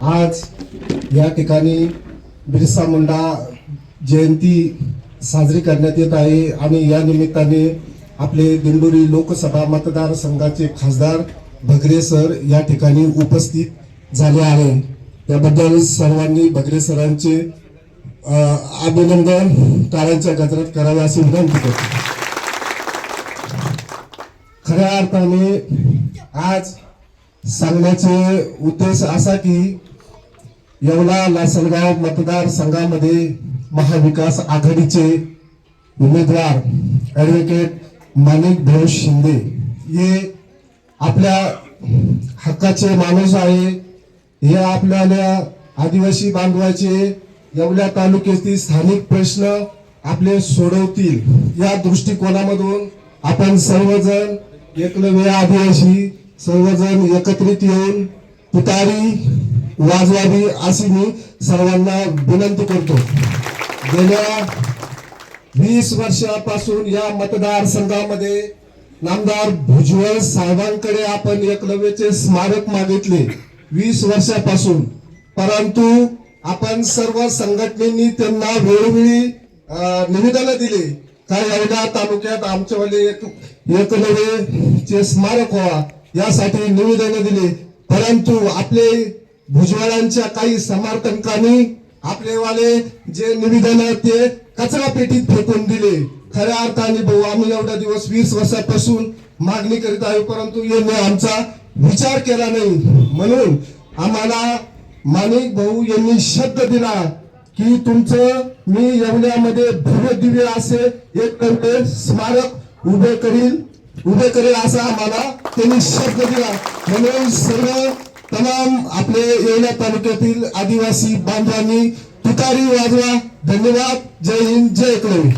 आज या ठिकाणी बिरसा मुंडा जयंती साजरी करण्यात येत आहे आणि या निमित्ताने आपले दिंडोरी लोकसभा मतदारसंघाचे खासदार भगरे सर या ठिकाणी उपस्थित झाले आहे. त्याबद्दल सर्वांनी भगरे सरांचे अभिनंदन टाळ्यांच्या गजरात करावे अशी विनंती करतो. खऱ्या अर्थाने आज सांगण्याचे उद्देश असा की येवला लासलगाव मतदारसंघामध्ये महाविकास आघाडीचे उमेदवार ॲडव्होकेट माणिक भाऊ शिंदे. हे आपल्या हक्काचे माणूस आहे. हे आपल्याला आदिवासी बांधवाचे येवल्या तालुक्यातील स्थानिक प्रश्न आपले सोडवतील. या दृष्टिकोनामधून आपण सर्वजण एकलव्य आदिवासी सर्वजण एकत्रित येऊन तुतारी वाजवावी अशी मी सर्वांना विनंती करतो. गेल्या वीस वर्षापासून या मतदारसंघामध्ये नामदार भुजबळ साहेबांकडे आपण एकलव्याचे स्मारक मागितले वीस वर्षापासून. परंतु आपण सर्व संघटनेनी त्यांना वेळोवेळी निवेदन दिले. काय एवढ्या तालुक्यात आमच्यावाले एक एकलव्यचे स्मारक व्हा यासाठी निवेदन दिले. परंतु आपले भुजबळांच्या काही समर्थकांनी आपलेवाले जे निवेदन ते कचरा पेटीत फेकून दिले. खऱ्या अर्थाने भाऊ आम्ही एवढा दिवस वीस वर्षापासून मागणी करीत आहे परंतु यांनी आमचा विचार केला नाही. म्हणून आम्हाला माणिक भाऊ यांनी शब्द दिला की तुमचं मी एवढ्यामध्ये भव्य दिव्य असे एक स्मारक उभे करील. उभे करेल असा आम्हाला त्यांनी शब्द दिला. म्हणून सर्व तमाम आपले येवला तालुक्यातील आदिवासी बांधवांनी तुतारी वाजवा. धन्यवाद. जय हिंद. जय कवी